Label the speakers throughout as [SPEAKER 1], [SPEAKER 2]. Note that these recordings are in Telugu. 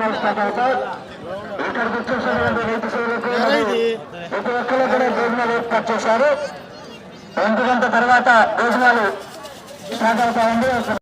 [SPEAKER 1] భోజనాలు స్టార్ట్ అవుతాయి ఇక్కడికి వచ్చేసినటువంటి రైతు సోదరులకు మరియు ప్రతి ఒక్కరు కూడా భోజనాలు ఏర్పాటు చేశారు. ఒంటి గంట తర్వాత భోజనాలు స్టార్ట్ అవుతాయండి.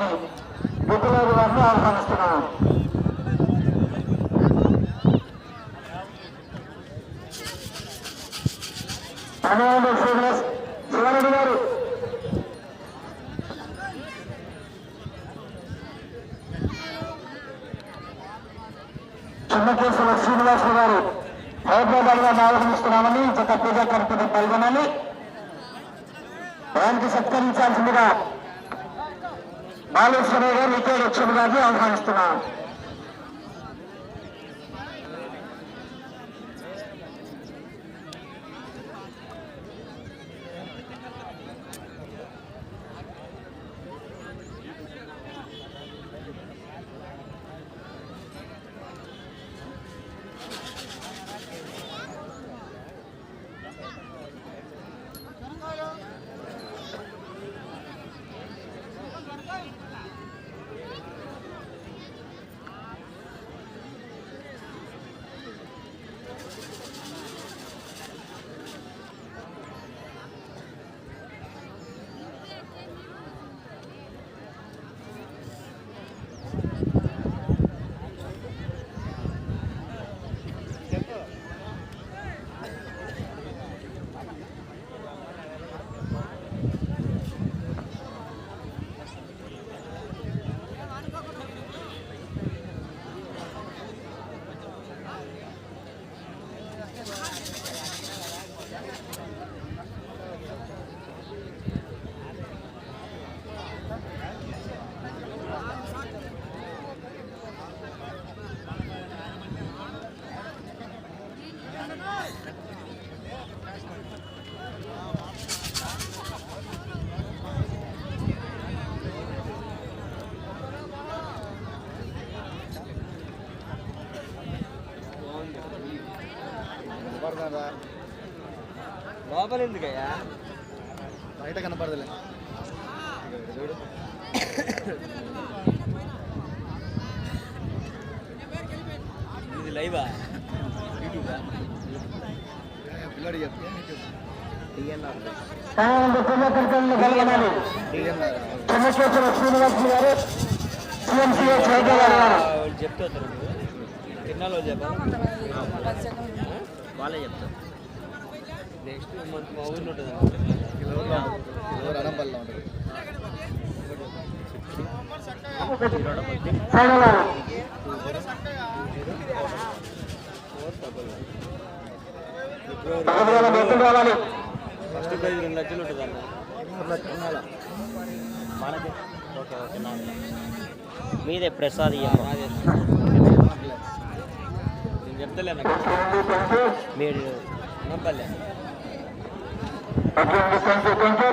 [SPEAKER 1] గుర్తులేదు వారిని ఆహ్వానిస్తున్నాం. శ్రీనివాస్ గారు. చిన్నకేశ్వర శ్రీనివాసులు గారు. హైదరాబాద్గా ఆహ్వానిస్తున్నామని పాల్గొనాలి. వారికి సత్కరించాల్సిందిగా బాలేశ్వరరావు గారు వికే లక్ష్మి గారిని ఆహ్వానిస్తున్నాను
[SPEAKER 2] లోపల ఎందుకయ్యా?
[SPEAKER 3] బయట కనపడదులే.
[SPEAKER 2] ఇది లైవా? యూట్యూబా?
[SPEAKER 3] పిల్లడు చెప్తే
[SPEAKER 1] చంద్రశేఖర శ్రీనివాస్ గారు సిఎంసీఎస్
[SPEAKER 2] వాళ్ళు చెప్తారు తిన్నాలో చెప్పా వాళ్ళే చెప్తారు. నెక్స్ట్ మా ఉంటుంది?
[SPEAKER 3] ఉంటుంది.
[SPEAKER 2] ఫస్ట్ ప్రైజ్ రెండు లక్షలు ఉంటుంది అన్న? మనకి? ఓకే ఓకే మీదే ప్రసాద్ నేను చెప్తలే మీరు నంపల్లే.
[SPEAKER 1] కొంచెం కొంచెం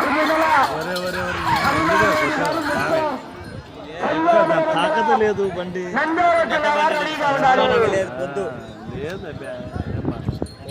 [SPEAKER 1] జతగా
[SPEAKER 4] తాకత లేదు బండి.
[SPEAKER 2] లేదు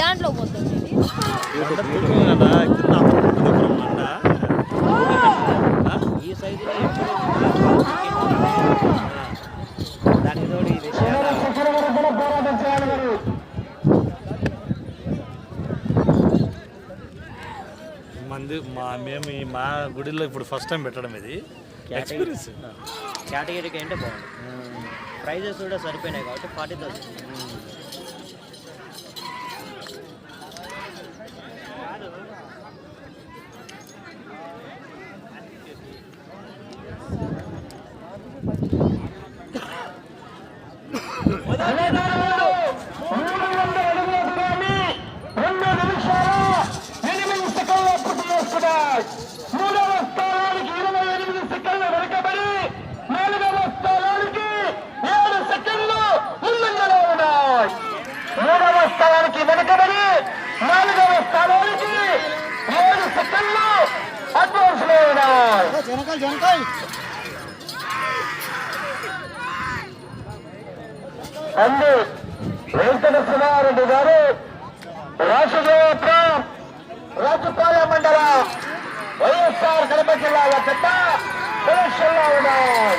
[SPEAKER 2] దాంట్లో పోతుంది.
[SPEAKER 4] మంది మా మేము ఈ మా గుడిలో ఇప్పుడు ఫస్ట్ టైం పెట్టడం ఇది. ఎక్స్పీరియన్స్
[SPEAKER 5] కేటగిరీకి అంటే బాగుంది. ప్రైజెస్ కూడా సరిపోయినాయి కాబట్టి ఫార్టీ థౌసండ్
[SPEAKER 1] మూడు వందల అడుగుల దూరాన్ని రెండు నిమిషాల ఎనిమిది సెకండ్ల పూర్తి చేసుకున్నాయి మూడవ స్థానానికి ఇరవై ఎనిమిది సెకండ్ల వెనుకబడి నాలుగవ స్థానానికి ఏడు సెకండ్లు ముందంజలో ఉన్నాయి మూడవ స్థానానికి వెనుకబడి నాలుగవ స్థానానికి ఏడు సెకండ్లు అడ్వాన్స్లో
[SPEAKER 3] జనకాయలు జనకాయలు
[SPEAKER 1] అంది వెంకట సుమారెడ్డి గారు రాష్ట్రదేవత్వం రాజపాలెం మండలం వైఎస్ఆర్ కడప జిల్లా యొక్క సెలక్షన్లో ఉన్నాయి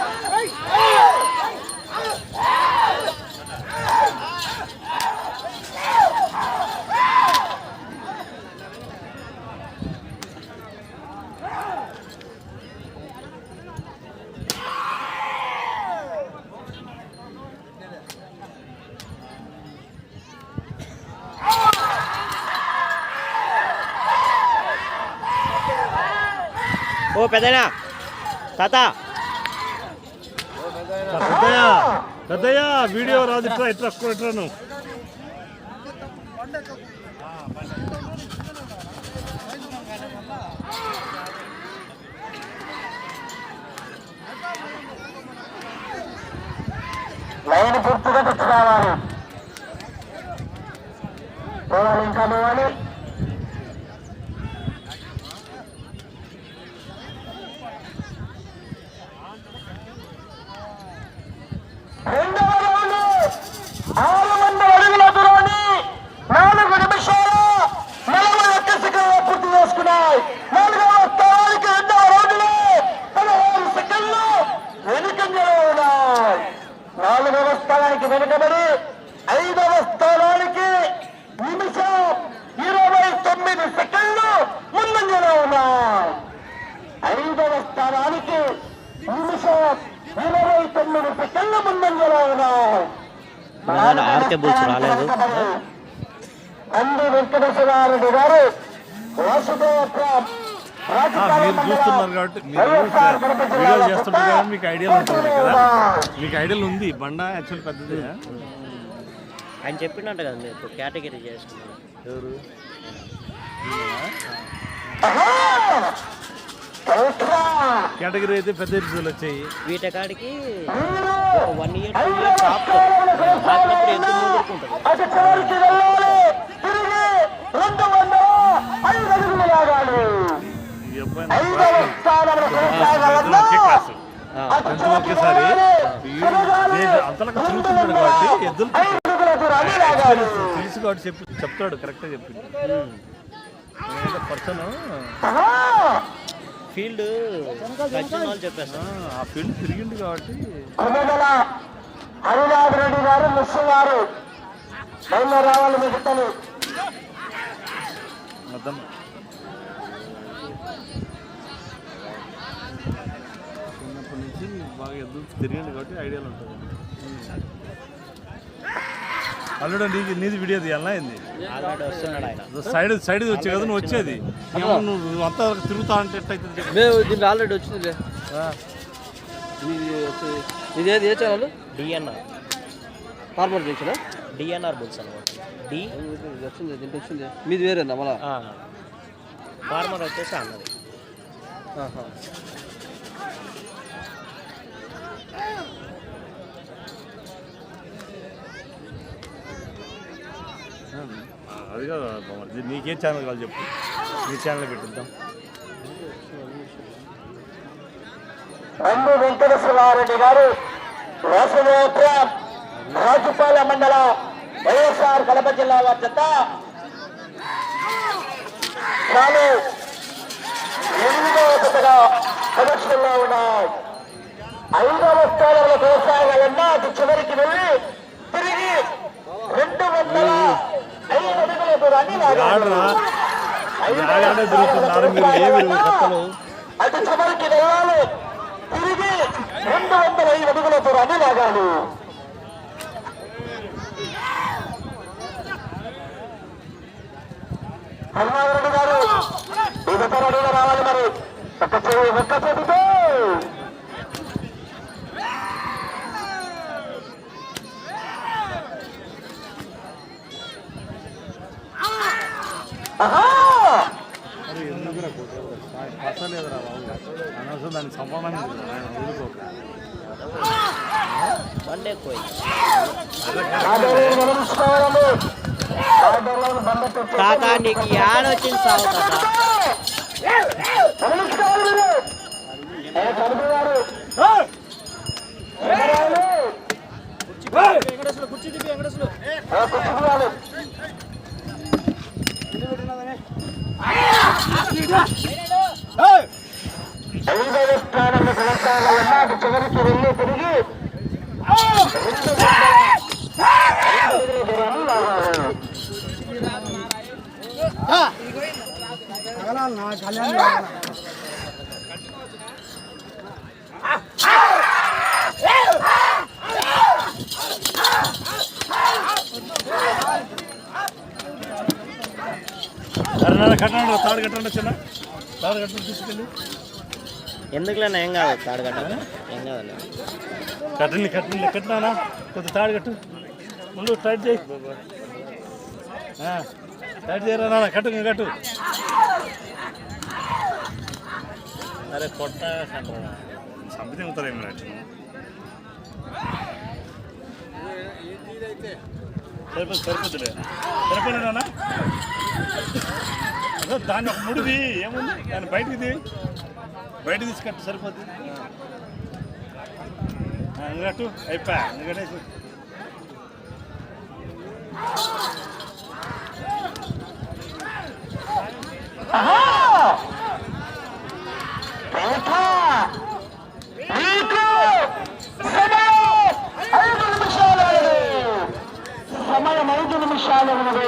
[SPEAKER 5] ఓ పెద్దనా తాత.
[SPEAKER 4] పెద్దయ్య. పెద్దయ్య వీడియో రాదు ఇట్లా ఇట్లా ఇట్లా నువ్వు.
[SPEAKER 1] లైన్ పూర్తిగా తెచ్చుకోవాలి. ఇంకా పోవాలి. రెండవ రౌండ్. ఆరు వందల అడుగుల దూరాన్ని నాలుగు నిమిషాలు నలభై ఒక్క సెకండ్ల పూర్తి చేసుకున్నాయి. నాలుగవ స్థానానికి రెండవ రౌండ్లో పదహారు సెకండ్లు వెనుకంజలో ఉన్నాయి. నాలుగవ స్థానానికి వెనుకబడి ఐదు స్థానానికి నిమిషం ఇరవై తొమ్మిది సెకండ్లు ముందంజలో ఉన్నాయి ఐదవ స్థానానికి నిమిషం ఇరవై తొమ్మిది సెకండ్ల ముందంజలో ఉన్నాయి
[SPEAKER 5] నాన్న ఆర్కే బుల్స్ రాలేదు
[SPEAKER 4] మీరు చూస్తున్నారు కాబట్టి మీరు వీడియో చేస్తుంటారు కదా మీకు ఐడియా ఉంటుంది కదా. మీకు ఐడియా ఉంది. బండ యాక్చువల్ పెద్దది
[SPEAKER 5] ఆయన చెప్పినట్టు కదా మీరు కేటగిరీ చేసుకున్నారు
[SPEAKER 4] ఎవరు! కేటగిరీ అయితే పెద్ద ఎపిసోడ్లు వచ్చాయి.
[SPEAKER 5] వీటకాడికి వన్ ఇయర్ టూ. ఆపినప్పుడు ఎంత ముందుకుంటుంది
[SPEAKER 4] ఒకేసారి కాబట్టి ఎద్దులు తెలుసు కాబట్టి చెప్పి చెప్తాడు కరెక్ట్గా చెప్పి పర్సన్!
[SPEAKER 5] ఫీల్డ్
[SPEAKER 4] ఆ ఫీల్డ్ తిరిగిండు కాబట్టి.
[SPEAKER 1] హరినాథ్ రెడ్డి గారు ముస్సు గారు బయలు రావాలి మిగతలు
[SPEAKER 4] అర్థం. చిన్నప్పటి నుంచి బాగా ఎద్దులు తిరిగిండు కాబట్టి ఐడియాలు ఉంటుంది అల్లుడు నీది నీది వీడియో తీయాలనా ఏంది?
[SPEAKER 5] ఆల్రెడీ వస్తున్నాడు ఆయన.
[SPEAKER 4] సైడ్ సైడ్ వచ్చే కదా నువ్వు వచ్చేది. నువ్వు అంతా తిరుగుతా అంటే
[SPEAKER 2] దీంట్లో ఆల్రెడీ వచ్చిందిలే
[SPEAKER 4] ఆ,
[SPEAKER 2] ఇది వచ్చి- ఇది ఏది ఏ channel
[SPEAKER 5] DNR
[SPEAKER 2] farmer junction
[SPEAKER 5] DNR bulls అనమాట. డి
[SPEAKER 2] వచ్చింది దీంట్లో వచ్చింది. మీది వేరేనా మళ్ళా?
[SPEAKER 5] ఫార్మర్ వచ్చేసి అన్నది.
[SPEAKER 4] అది కాదు మరి నీకే ఛానల్ కావాలి చెప్పు. నీ ఛానల్ పెట్టిద్దాం.
[SPEAKER 1] రంగు వెంకటేశ్వరారెడ్డి గారు వాసుదేవపుర రాజుపాల మండల వైఎస్ఆర్ కడప జిల్లా వారి చెత్త చాలు ఎనిమిదవ జతగా ప్రదర్శనలో ఉన్నాయి. ఐదవ స్థానంలో కొనసాగాలన్నా అది చివరికి వెళ్ళి తిరిగి
[SPEAKER 4] తిరుగుతున్నారు మీరు ఏమి కొత్తలు
[SPEAKER 1] అటు చివరికి వెళ్ళాలి తిరిగి రెండు వందల ఐదు అడుగుల దూరాన్ని లాగాలి హనుమారెడ్డి గారు రావాలి మరి. ఒక్క చెవి ఒక్క చేతితో.
[SPEAKER 5] తాత నీకు యాడ్ వచ్చింది సాగు తాత
[SPEAKER 1] గమనించుకోవాలి మీరు ఏ కడుపు గారు ఎవరాలు? ఏ కుర్చీలు ఐదవ స్థానంలో కొనసాగాలన్నా అటు చివరికి వెళ్ళి తిరిగి రెండు వందల ఐదు దూరాన్ని లాగాలి.
[SPEAKER 4] అరే నాన్న కట్టండి తాడు కట్టండి చిన్న. తాడు కట్టండి తీసుకెళ్ళి.
[SPEAKER 5] ఎందుకులే ఏం కాదు తాడుగట్ట ఏం కాదు
[SPEAKER 4] కట్టండి కట్టండి కట్టినానా? కొంత తాడు కట్టు. ముందు టైట్ చేయి. ఆ, టైట్ చేయరా నాన్న? కట్టు కట్టు. అరే కొట్ట సంపతి అవుతారేమో సరిపోతుంది సరిపోతుందిలే సరిపోలే అదే దాన్ని ఒక ముడిది ఏముంది? దాన్ని బయటికి తీ బయట తీసి కట్టు సరిపోద్ది అయిపోయా ఎందుకంటే
[SPEAKER 1] ఆహా! పేట! నీకు సమయం ఐదు నిమిషాలు ఉన్నది. సమయం ఐదు నిమిషాలు ఉన్నది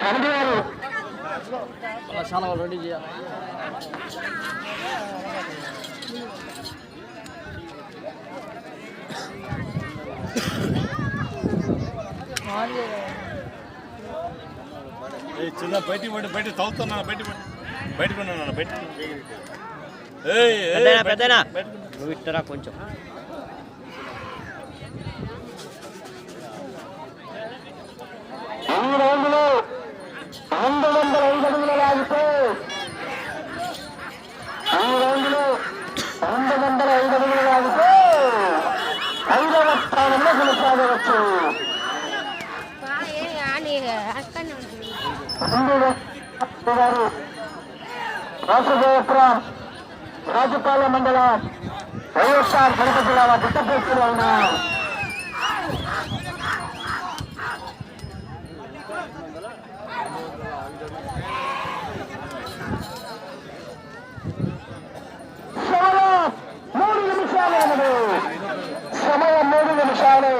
[SPEAKER 1] కమిటీ
[SPEAKER 2] చాలా రెడీ చేయాలి
[SPEAKER 4] ఏ చిన్న బయటికి పడి బయట ఉన్నాను బయట ఏయ్, ఏయ్,
[SPEAKER 5] పెద్దనా. నువ్వు ఇట్టరా కొంచెం?
[SPEAKER 1] ఈ రోజులో రెండు వందల ఐదు అడుగుల లాగితే. ఈ రోజులో రెండు వందల ఐదు అడుగుల లాగితే. ఐదవ స్థానంలో కొనసాగవచ్చు. గారు రాసగోపురం రాజపాలెం మండలం వైఎస్ఆర్ కడప జిల్లా గుట్టపేటలో ఉన్నారు సమయం మూడు నిమిషాలు ఉన్నది సమయం నిమిషాలు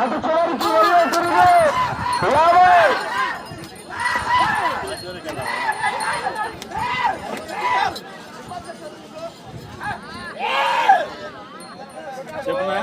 [SPEAKER 1] అటు చివరికి వెళ్ళే తిరిగి యాభై.
[SPEAKER 4] చెప్పునా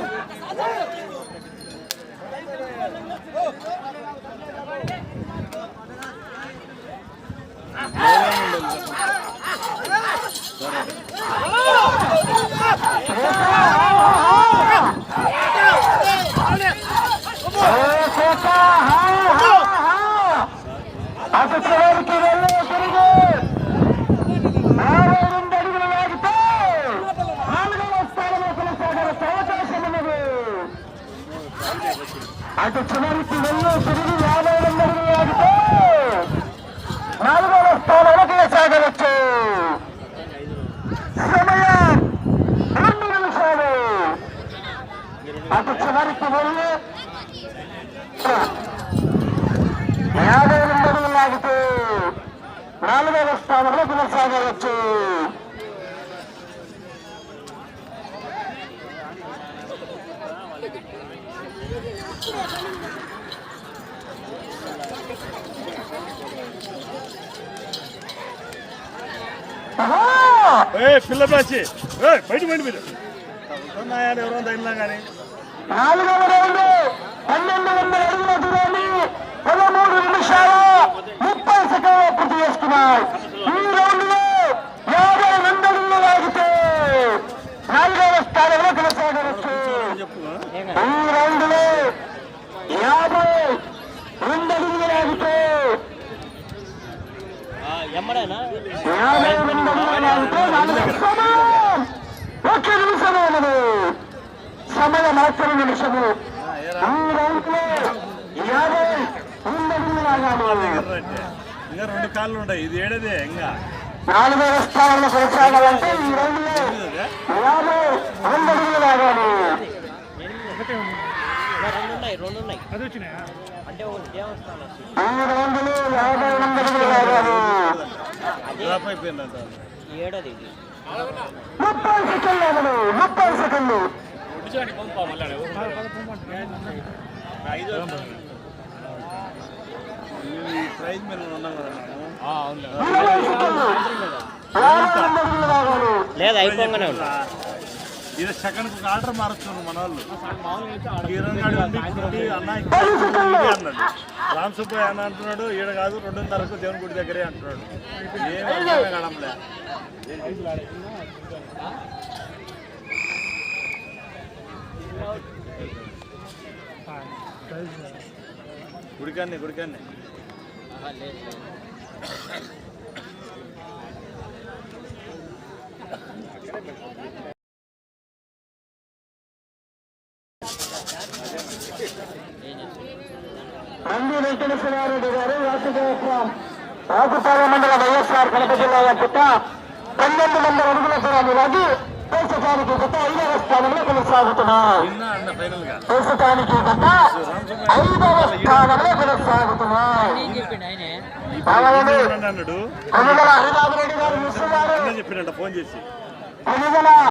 [SPEAKER 1] అటు చివరికి వెళ్ళే తిరిగి యాభై రెండు అడుగులు లాగితే నాలుగవ స్థానంలో కొనసాగవచ్చు అవకాశం ఉన్నది అటు చివరికి వెళ్ళే తిరిగి యాభై రెండు అడుగులు నాలుగవ స్థానంలో కొనసాగవచ్చు సమయం రెండు నిమిషాలు. అటు చివరికి వెళ్ళి యాభై లాగితే నాలుగవ స్థానంలో కొనసాగవచ్చు
[SPEAKER 4] ఏ పిల్ల బ్యాచి ఏ బయట బయట మీరు. ఉన్నాయా ఎవరో తగిలినా కానీ
[SPEAKER 1] నాలుగవ రౌండ్ పన్నెండు వందల అడుగుల దూరాన్ని పదమూడు నిమిషాలు ముప్పై సెకండ్లు పూర్తి చేసుకున్నాయి. ఈ రౌండ్లో యాభై అడుగులు లాగితే నాలుగవ స్థానంలో కొనసాగవచ్చు.
[SPEAKER 4] చెప్పు
[SPEAKER 1] ఈ రౌండ్లో యాభై రెండు అడుగులు లాగితే
[SPEAKER 5] ఎమ్మడేనా?
[SPEAKER 1] యాభై రెండు అడుగులు లాగితే సమయం సమయం నిమిషము ఈ రౌండ్లో యాభై రెండు అడుగులు
[SPEAKER 4] ఇంకా రెండు కాళ్ళు ఉంటాయి ఇది ఏడదే ఇంకా.
[SPEAKER 1] నాలుగవ స్థానంలో కొనసాగాలంటే ఈ రౌండ్లో యాభై రెండు అడుగులు
[SPEAKER 5] రెండు ఉన్నాయి అంటే దేవస్థానం
[SPEAKER 1] యాభై
[SPEAKER 4] అయిపోయిందంట
[SPEAKER 5] ఏడది ఇది.
[SPEAKER 1] ముప్పై సెకండ్లు ముప్పై సెకండ్లు.
[SPEAKER 4] ప్రైజ్ మీద ఉన్నాం కదా
[SPEAKER 5] లేదు అయిపోగానే ఉంది.
[SPEAKER 4] ఇది సెకండ్కు ఆర్డర్ మారుస్తున్నారు మన వాళ్ళు. కిరణ్ అన్న ఇదే అన్నాడు. రామ్ సుబ్బయ్య అన్న అంటున్నాడు ఈడ కాదు రెండున్నరకు దేవుని గుడి దగ్గరే అంటున్నాడు. ఏం కావడంలే గుడికాన్ని గుడికాన్ని
[SPEAKER 1] నంది రాజుపాలెం మండల వైఎస్ఆర్ కడప జిల్లా పుట్ట పన్నెండు వందల అడుగుల దూరాన్ని లాగి దేశకానికి గత ఐదవ స్థానంలో
[SPEAKER 4] గా.
[SPEAKER 1] దేశకానికి గత ఐదవ స్థానంలో
[SPEAKER 4] అన్నాడు.
[SPEAKER 1] కొనుగోల హరిబాబు రెడ్డి గారు మిస్ గారు